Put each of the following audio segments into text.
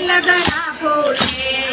લગના ફૂલે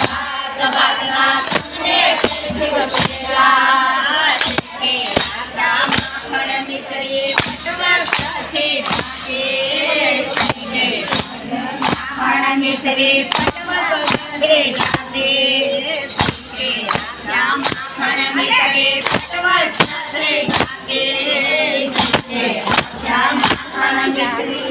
श्री पटवे गाते संगे राम परमे करे पटवे गाते संगे राम परमे करे